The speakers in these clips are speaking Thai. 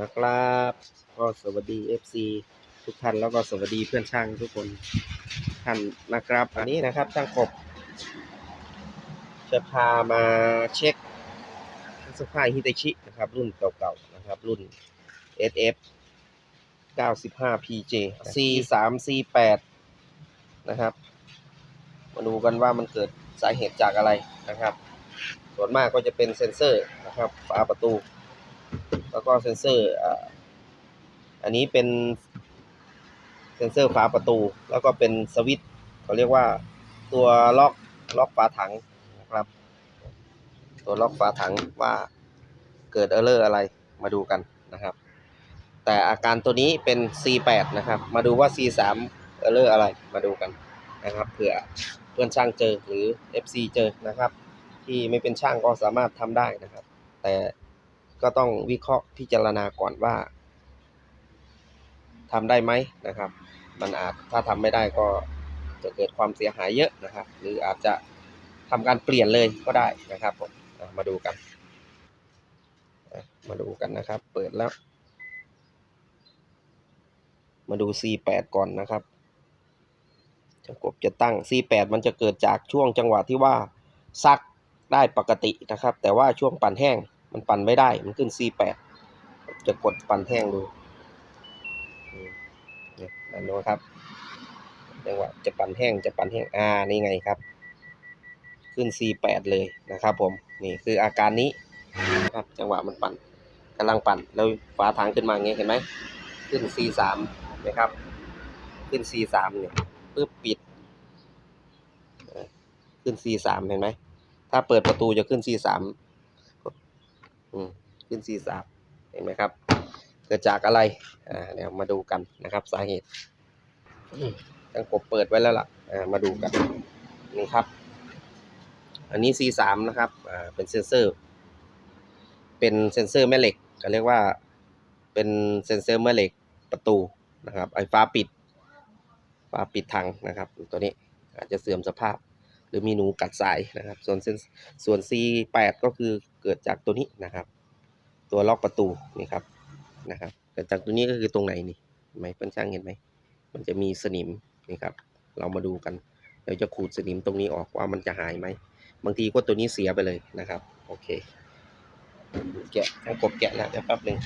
นะครับ ก็สวัสดี FC ทุกท่านแล้วก็สวัสดีเพื่อนช่างทุกคนท่านนะครับ อันนี้นะครับช่างกบ จะพามาเช็คเครื่อผ้าฮิตาชินะครับ รุ่นเก่าๆนะครับ รุ่น SF 95 PJ C 3 C 8 นะครับ มาดูกันว่ามันเกิดสาเหตุจากอะไรนะครับ ส่วนมากก็จะเป็นเซ็นเซอร์นะครับฝาประตู แล้วก็เซ็นเซอร์อ่าอันนี้เป็นเซ็นเซอร์ฝาประตู แล้วก็เป็นสวิตช์เขาเรียกว่าตัวล็อกล็อกฝาถังนะครับ ตัวล็อกฝาถังว่าเกิดเออร์เลอร์อะไรมาดูกันนะครับ แต่อาการตัวนี้เป็น C8 นะครับ มาดูว่า C3 เออร์เลอร์อะไรมาดูกันนะครับเผื่อเพื่อนช่างเจอหรือ FC เจอนะครับ ที่ไม่เป็นช่างก็สามารถทำได้นะครับ แต่ ก็ต้องวิเคราะห์พิจารณาก่อนว่าทำได้ไหมนะครับ มันอาจถ้าทำไม่ได้ก็จะเกิดความเสียหายเยอะนะครับ หรืออาจจะทำการเปลี่ยนเลยก็ได้นะครับผมมาดูกัน มาดูกันนะครับ เปิดแล้ว มาดู C8 ก่อนนะครับจะกบจะตั้ง C8 มันจะเกิดจากช่วงจังหวะที่ว่าซักได้ปกตินะครับ แต่ว่าช่วงปั่นแห้ง มันปั่นไม่ได้ มันขึ้น C8 จะกดปั่นแห้งดูนี่ยนั่นะครับจังหวะจะปั่นแห้งจะปั่นแห้งอ่านี่ไงครับ ขึ้น C8 เลยนะครับ ผมนี่คืออาการนี้ครับจังหวะมันปั่นกำลังปั่นแล้วฝาถังขึ้นมาอย่างเงี้ยเห็นไหมขึ้น C3 นะครับ ขึ้น C3 เนี่ยปึ๊บปิด ขึ้น C3 เห็นไหมถ้าเปิดประตูจะขึ้น C3 อืมขึ้น C3 เห็นไหมครับ เกิดจากอะไรอ่าเดี๋ยวมาดูกันนะครับ สาเหตุอืมตั้งกบเปิดไว้แล้วล่ะอ่ามาดูกันนี่ครับ อันนี้ C3 นะครับอ่าเป็นเซนเซอร์ เป็นเซนเซอร์แม่เหล็กเขาเรียกว่าเป็นเซนเซอร์แม่เหล็กประตูนะครับไอ้ฟ้าปิดฟ้าปิดถังนะครับ ตัวนี้อาจจะเสื่อมสภาพ หรือมีหนูกัดสายนะครับ ส่วนเซนส่วน C8 ก็คือ เกิดจากตัวนี้นะครับ ตัวล็อกประตูนี่ครับนะครับเกิดจากตัวนี้ก็คือตรงไหนนี่ไหมเพื่อนช่างเห็นไหมมันจะมีสนิมนี่ครับ เรามาดูกันเดี๋ยวจะขูดสนิมตรงนี้ออกว่ามันจะหายไหมบางทีก็ตัวนี้เสียไปเลยนะครับ โอเคแกะทั้งกบแกะแล้วเดี๋ยวแป๊บหนึ่ง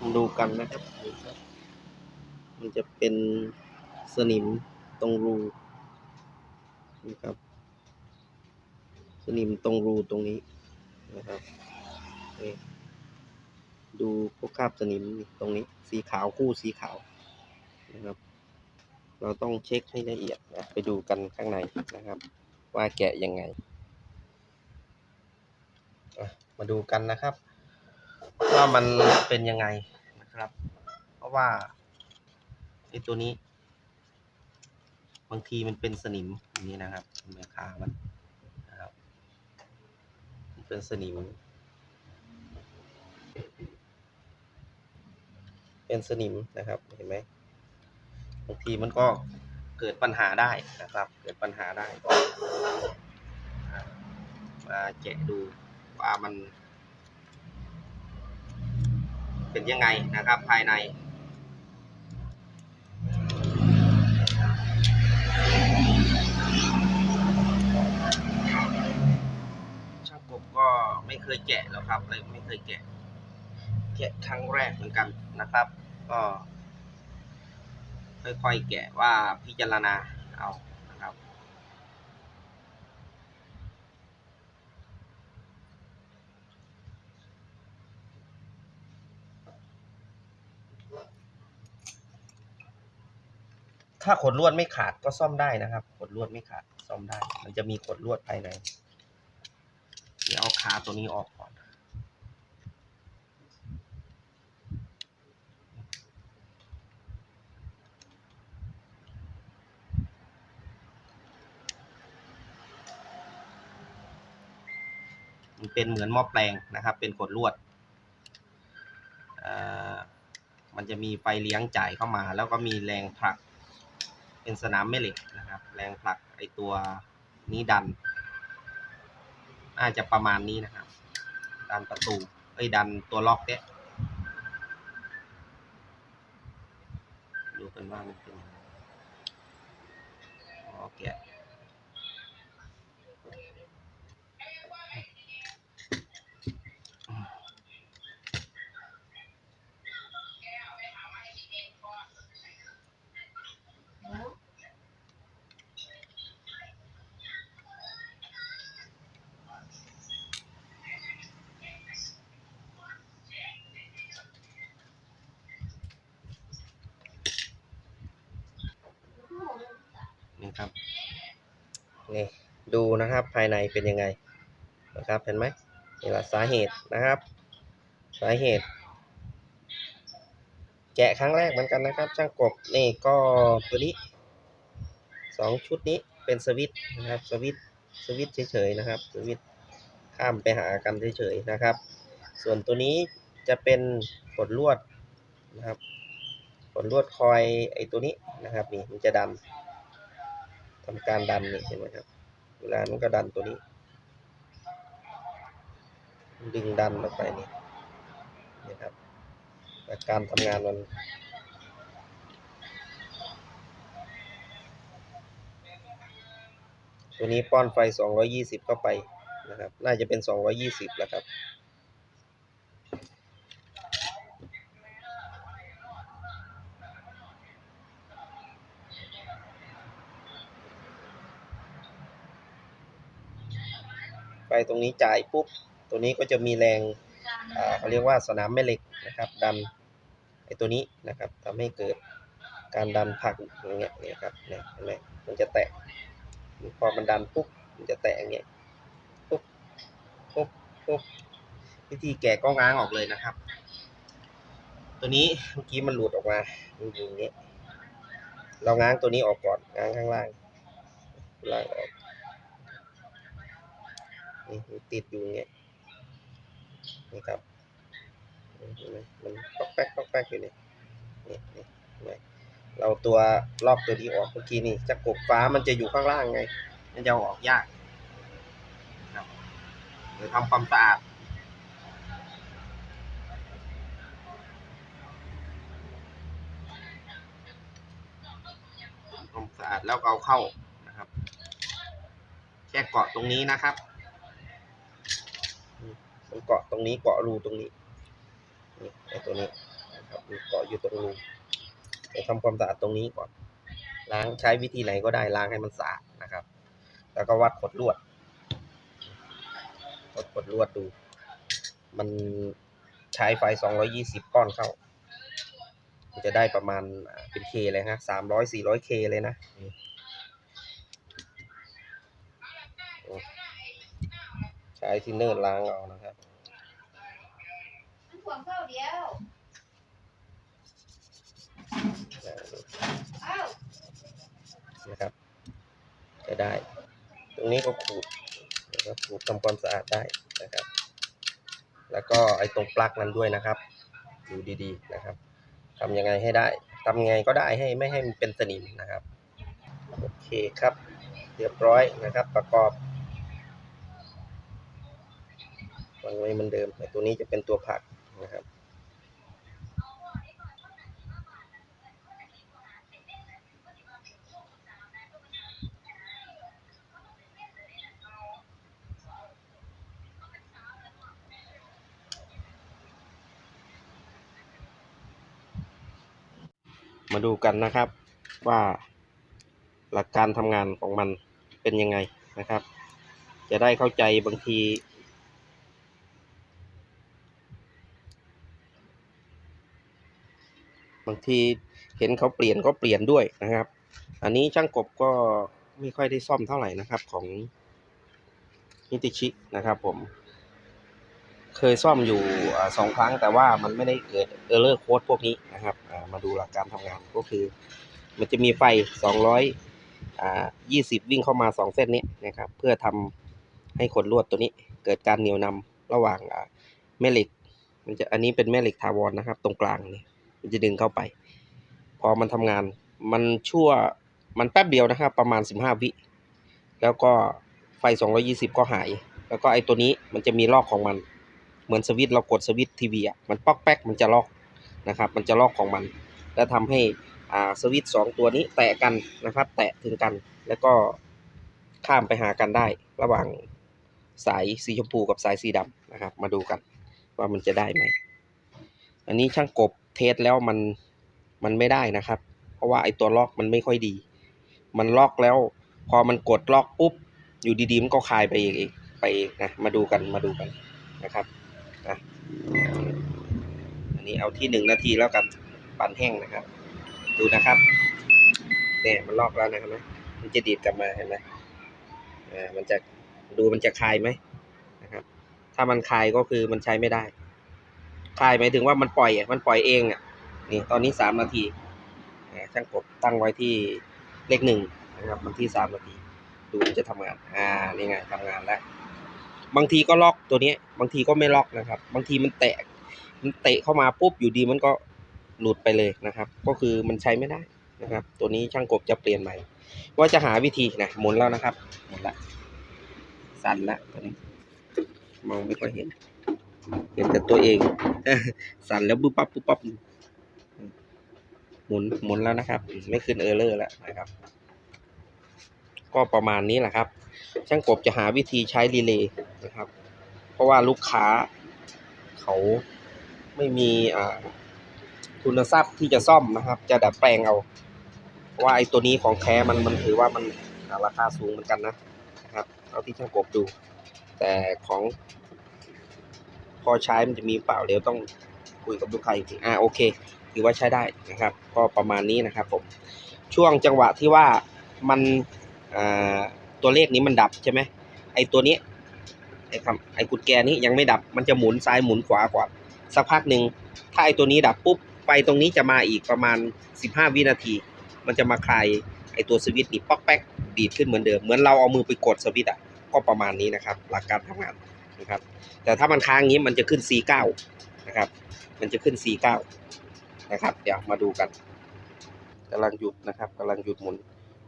มาดูกันนะครับนี่ครับ มันจะเป็นสนิมตรงรูนี่ครับ สนิมตรงรูตรงนี้ นะครับนี่ดูพวกคราบสนิมตรงนี้สีขาวคู่สีขาวนะครับ เราต้องเช็คให้ละเอียดนะไปดูกันข้างในนะครับ ว่าแกะยังไง มาดูกันนะครับ ว่ามันเป็นยังไงนะครับ เพราะว่าไอตัวนี้ บางทีมันเป็นสนิมอย่างนี้นะครับเนไหมขามันครับมัน เป็นสนิม เป็นสนิมนะครับ เห็นไหมบางทีมันก็เกิดปัญหาได้นะครับ เกิดปัญหาได้ มาแกะดูว่ามัน เป็นยังไงนะครับภายใน ช่างกบก็ไม่เค ยแกะหรอกครับเลยไม่เคยแกะ แกะครั้งแรกเหมือนกันนะครับ ก็ ค่อยๆแกะว่าพิจารณาเอานะครับถ้าขดลวดไม่ขาดก็ซ่อมได้นะครับ ขดลวดไม่ขาดซ่อมได้ มันจะมีขดลวดภายใน ดี๋ยวเอาขาตัวนี้ออกก่อน มันเป็นเหมือนหม้อแปลงนะครับ เป็นขดลวด มันจะมีไฟเลี้ยงจ่ายเข้ามา แล้วก็มีแรงผลัก เป็นสนามแม่เหล็กนะครับ แรงผลักไอตัวนี้ดัน่าจะประมาณนี้นะครับ ดันประตูไอ้ดันตัวล็อกเนี้ยดูกันว่ามันเป็นอ๋อแก นี่ครับนี่ดูนะครับภายในเป็นยังไงนะครับเห็นไหมนี่แหละสาเหตุนะครับ สาเหตุ แกะครั้งแรกเหมือนกันนะครับ ช่างกบนี่ก็ตัวนี้สองชุดนี้เป็นสวิตนะครับสวิตสวิตเฉยๆนะครับสวิตข้ามไปหากันเฉยๆนะครับ ส่วนตัวนี้จะเป็นกดลวดนะครับกดลวดคอยไอ้ตัวนี้นะครับนี่มันจะดัน ทำการดันนี่เห็นไหมครับ เวลามันก็ดันตัวนี้ ดึงดันออกไปนี่นี่ครับแต่การทำงานมันตัวนี้ป้อนไฟ 220 เข้าไปนะครับ น่าจะเป็น 220 แล้วครับ ไฟตรงนี้จ่ายปุ๊บตัวนี้ก็จะมีแรงเขาเรียกว่าสนามแม่เหล็กนะครับ ดันไอ้ตัวนี้นะครับทำให้เกิดการดันผักอย่างเงี้ยเนี่ยครับเนี่ยเห็นไหมมันจะแตะพอมันดันปุ๊บมันจะแตะอย่างเงี้ยปุ๊บปุ๊บปุ๊บวิธีแกะก็ง้างออกเลยนะครับ ตัวนี้เมื่อกี้มันหลุดออกมาอยู่อย่างเงี้ยเราง้างตัวนี้ออกก่อนง้างข้างล่างล่างออก นี่มันติดอยู่เงี้ยนี่ครับมันป๊อกแป๊กป๊อกแป๊กอยู่เนี่ยนี่นี่เนไหมเราตัวลอกตัวนี้ออกเมื่อกี้นี่จะกบฟ้ามันจะอยู่ข้างล่างไง มันจะออกยากครับเดี๋ยวทำความสะอาดทำความสะอาดแล้วเอาเข้านะครับ แค่เกาะตรงนี้นะครับ มันเกาะตรงนี้เกาะรูตรงนี้นี่ไอ้ตัวนี้นะครับมันเกาะอยู่ตรงรูไปทำความสะอาดตรงนี้ก่อน ล้างใช้วิธีไหนก็ได้ล้างให้มันสะอาดนะครับ แล้วก็วัดขดลวดวัดขดลวดดู มันใช้ไฟ 220 ก้อนเข้ามันจะได้ประมาณเป็นเคเลยฮะ300 400เคเลยนะใช้ทินเนอร์ล้างเอานะครับ วงเข้าเดียวเอ้านะครับ จะได้ ตรงนี้ก็ขูดนะครับขูดทำความสะอาดได้นะครับ แล้วก็ไอ้ตรงปลั๊กนั้นด้วยนะครับ ดูดีๆนะครับทำยังไงให้ได้ทำยังไงก็ได้ให้ไม่ให้มันเป็นสนิมนะครับ โอเคครับ เรียบร้อยนะครับ ประกอบวางไว้เหมือนเดิมไอ้ตัวนี้จะเป็นตัวผัก นะครับมาดูกันนะครับว่าหลักการทำงานของมันเป็นยังไงนะครับ จะได้เข้าใจบางที บางทีเห็นเขาเปลี่ยนก็เปลี่ยนด้วยนะครับ อันนี้ช่างกบก็ไม่ค่อยได้ซ่อมเท่าไหร่นะครับของนิติชินะครับ ผม เคยซ่อมอยู่อสองครั้งแต่ว่ามันไม่ได้เกิดเออร์เลอร์โค้ดพวกนี้นะครับมาดูหลักการทำงานก็คือ มันจะมีไฟ200อ่า20 วิ่งเข้ามา 2 เส้นนี้นะครับ เพื่อทำให้ขดลวดตัวนี้ เกิดการเหนี่ยวนำระหว่างแม่เหล็ก มันจะอันนี้เป็นแม่เหล็กทาวรนะครับ ตรงกลางนี่ มันจะดึงเข้าไป พอมันทำงาน มันชั่วมันแป๊บเดียวนะครับประมาณ 15 วิ แล้วก็ไฟ 220 ก็หาย แล้วก็ไอ้ตัวนี้มันจะมีลอกของมัน เหมือนสวิตเรากดสวิตทีวีอะมันป๊อกแป๊กมันจะลอกนะครับ มันจะลอกของมัน แล้วทำให้อ่าสวิตสองตัวนี้แตะกันนะครับ แตะถึงกัน แล้วก็ข้ามไปหากันได้ ระหว่างสายสีชมพูกับสายสีดำนะครับ มาดูกันว่ามันจะได้ไหม อันนี้ช่างกบ เทสแล้วมันมันไม่ได้นะครับ เพราะว่าไอตัวล็อกมันไม่ค่อยดี มันล็อกแล้ว พอมันกดล็อกปุ๊บ อยู่ดีๆมันก็คลายไปเองไปเองนะมาดูกันมาดูกันนะครับนะอันนี้เอาที่หนึ่งนาทีแล้วกันปั่นแห้งนะครับ ดูนะครับเนี่ยมันลอกแล้วนะครับนะมันจะดีดกลับมาเห็นไหมอ่ามันจะดูมันจะคลายไหมนะครับ ถ้ามันคลายก็คือมันใช้ไม่ได้ คลายหมายถึงว่ามันปล่อยอะมันปล่อยเองอะนี่ตอนนี้สามนาทีช่างกบตั้งไว้ที่เลขหนึ่งนะครับมันที่สามนาทีดูจะทำงานอ่านี่ไงทำงานแล้วบางทีก็ล็อกตัวนี้ บางทีก็ไม่ล็อกนะครับ บางทีมันแตะมันเตะเข้ามาปุ๊บอยู่ดีมันก็หลุดไปเลยนะครับ ก็คือมันใช้ไม่ได้นะครับ ตัวนี้ช่างกบจะเปลี่ยนใหม่ ว่าจะหาวิธีนะหมุนแล้วนะครับหมุนละสั่นละตัวนี้มองไม่ค่อยเห็น เห็นแต่ตัวเอง สั่นแล้วปุ๊บปั๊บปุ๊บปั๊บหมุนหมุนแล้วนะครับ ไม่ขึ้นเออร์เลอร์แล้วนะครับ ก็ประมาณนี้แหละครับ ช่างกบจะหาวิธีใช้รีเลย์นะครับ เพราะว่าลูกค้าเขาไม่มีอ่าทุนทรัพย์ที่จะซ่อมนะครับ จะดัดแปลงเอาเพราะว่าไอ้ตัวนี้ของแท้มันมันถือว่ามันราคาสูงเหมือนกันนะนะครับเอาที่ช่างกบดู แต่ของ พอใช้มันจะมีเปล่าเดี๋ยวต้องคุยกับลูกค้าอีกทีอ่าโอเคถือว่าใช้ได้นะครับ ก็ประมาณนี้นะครับผมช่วงจังหวะที่ว่ามันตัวเลขนี้มันดับใช่ไหมไอตัวนี้ไอคำไอกุญแจนี้ยังไม่ดับมันจะหมุนซ้ายหมุนขวาก่อนสักพักหนึ่งถ้าไอตัวนี้ดับปุ๊บไฟตรงนี้จะมาอีกประมาณ 15 วินาที มันจะมาคลายไอตัวสวิตช์นี่ป๊อกแป๊กดีดขึ้นเหมือนเดิมเหมือนเราเอามือไปกดสวิตช์อะก็ประมาณนี้นะครับ หลักการทำงาน นะครับ แต่ถ้ามันค้างอย่างนี้มันจะขึ้น C9 นะครับ มันจะขึ้น C9 นะครับ เดี๋ยวมาดูกันกำลังหยุดนะครับกำลังหยุดหมุน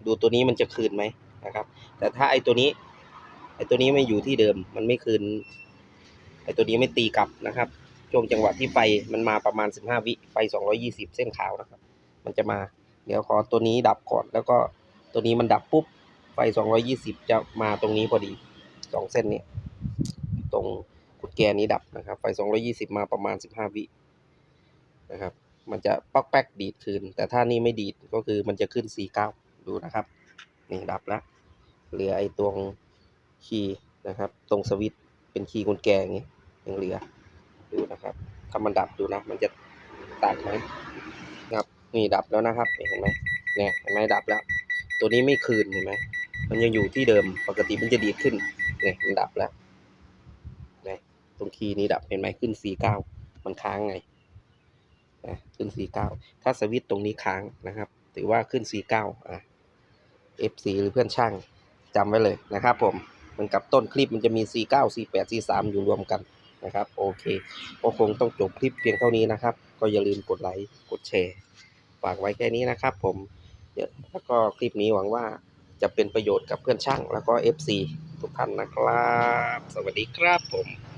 ดูตัวนี้มันจะคืนไหมนะครับ แต่ถ้าไอตัวนี้ ไอตัวนี้ไม่อยู่ที่เดิม มันไม่คืน ไอตัวนี้ไม่ตีกลับนะครับ ช่วงจังหวะที่ไฟมันมาประมาณ 15 วิ ไฟ 220 เส้นขาวนะครับ มันจะมา เดี๋ยวขอตัวนี้ดับก่อน แล้วก็ตัวนี้มันดับปุ๊บ ไฟ 220 จะมาตรงนี้พอดีสองเส้นนี้ ตรงกุญแจนี้ดับนะครับ ไฟ 220 มาประมาณ 15 วินะครับ มันจะป๊อกแป๊กดีดคืน แต่ถ้านี่ไม่ดีดก็คือมันจะขึ้น 49 ดูนะครับนี่ดับแล้วเหลือไอ้ตรงคีย์นะครับ ตรงสวิตช์เป็นคีย์กุญแจอย่างงี้ยังเหลือดูนะครับถ้ามันดับดูนะ มันจะตัดไหมนะครับนี่ดับแล้วนะครับเห็นไหมเนี่ยเห็นไหมดับแล้ว ตัวนี้ไม่คืนเห็นไหมมันยังอยู่ที่เดิมปกติมันจะดีดขึ้นเนี่ยมันดับแล้ว รงคีย์นี้ดับเห็นไหมขึ้น49มันค้างไงนะขึ้น49ถ้าสวิตช์ตรงนี้ค้างนะครับ ถือว่าขึ้น49อะ F4 หรือเพื่อนช่างจำไว้เลยนะครับผมมันกับต้นคลิปมันจะมี C9 C8 C3 อยู่รวมกันนะครับโอเคก็คงต้องจบคลิปเพียงเท่านี้นะครับ ก็อย่าลืมกดไลค์กดแชร์ฝากไว้แค่นี้นะครับผมแล้วก็คลิปนี้หวังว่าจะเป็นประโยชน์กับเพื่อนช่างแล้วก็ FC ทุกท่านนะครับ สวัสดีครับผม